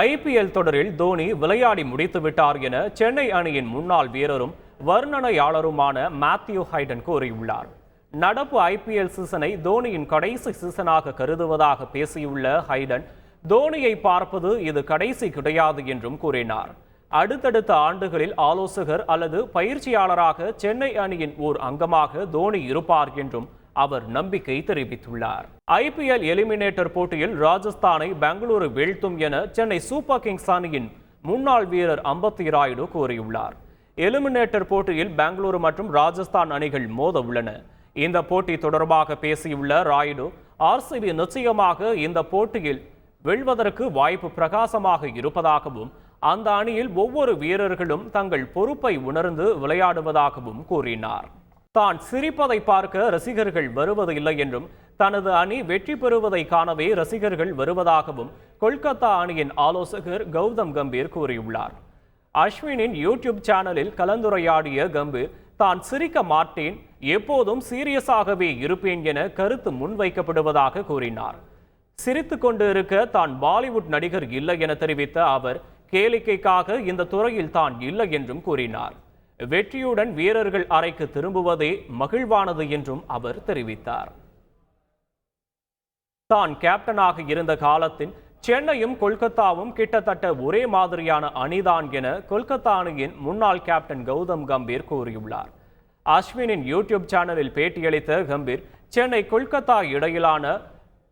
IPL தொடரில் தோனி விளையாடி முடித்து விட்டார் என சென்னை அணியின் முன்னாள் வீரரும் வர்ணனையாளருமான மேத்யூ ஹைடன் கூறியுள்ளார். நடப்பு ஐபிஎல் சீசனை தோனியின் கடைசி சீசனாக கருதுவதாக பேசியுள்ள ஹைடன் தோனியை பார்ப்பது இது கடைசி கிடையாது என்றும் கூறினார். அடுத்தடுத்த ஆண்டுகளில் ஆலோசகர் அல்லது பயிற்சியாளராக சென்னை அணியின் ஓர் அங்கமாக தோனி இருப்பார் என்றும் அவர் நம்பிக்கை தெரிவித்துள்ளார். ஐபிஎல் எலிமினேட்டர் போட்டியில் ராஜஸ்தானை பெங்களூரு வீழ்த்தும் என சென்னை சூப்பர் கிங்ஸ் அணியின் முன்னாள் வீரர் அம்பத்தி ராயுடு கூறியுள்ளார். எலிமினேட்டர் போட்டியில் பெங்களூரு மற்றும் ராஜஸ்தான் அணிகள் மோத உள்ளன இந்த போட்டி தொடர்பாக பேசியுள்ள ராயுடு ஆர்சிபி நிச்சயமாக இந்த போட்டியில் வெல்வதற்கு வாய்ப்பு பிரகாசமாக இருப்பதாகவும் அந்த அணியில் ஒவ்வொரு வீரர்களும் தங்கள் பொறுப்பை உணர்ந்து விளையாடுவதாகவும் கூறினார். தான் சிரிப்பதை பார்க்க ரசிகர்கள் வருவது இல்லை என்றும் தனது அணி வெற்றி பெறுவதை காணவே ரசிகர்கள் வருவதாகவும் கொல்கத்தா அணியின் ஆலோசகர் கௌதம் கம்பீர் கூறியுள்ளார். அஸ்வினின் யூடியூப் சேனலில் கலந்துரையாடிய கம்பீர் தான் சிரிக்க மாட்டேன் எப்போதும் சீரியஸாகவே இருப்பேன் என கருத்து முன்வைக்கப்படுவதாக கூறினார். சிரித்து கொண்டு இருக்க தான் பாலிவுட் நடிகர் இல்லை என தெரிவித்த அவர் கேளிக்கைக்காக இந்த துறையில் தான் இல்லை என்றும் கூறினார். வெற்றியுடன் வீரர்கள் அறைக்கு திரும்புவதே மகிழ்வானது என்றும் அவர் தெரிவித்தார். தான் கேப்டனாக இருந்த காலத்தில் சென்னையும் கொல்கத்தாவும் கிட்டத்தட்ட ஒரே மாதிரியான அணிதான் என கொல்கத்தா அணியின் முன்னாள் கேப்டன் கௌதம் கம்பீர் கூறியுள்ளார். அஸ்வினின் யூடியூப் சேனலில் பேட்டியளித்த கம்பீர் சென்னை கொல்கத்தா இடையிலான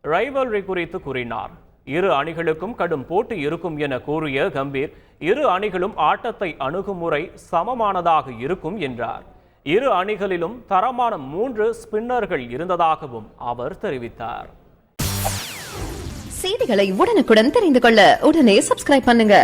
ரைவல்ரி குறித்து கூறினார். இரு அணிகளுக்கும் கடும் போட்டி இருக்கும் என கூறிய கம்பீர் இரு அணிகளும் ஆட்டத்தை அணுகுமுறை சமமானதாக இருக்கும் என்றார். இரு அணிகளிலும் தரமான மூன்று ஸ்பின்னர்கள் இருந்ததாகவும் அவர் தெரிவித்தார். செய்திகளை உடனுக்குடன் தெரிந்து கொள்ள உடனே சப்ஸ்கிரைப் பண்ணுங்க.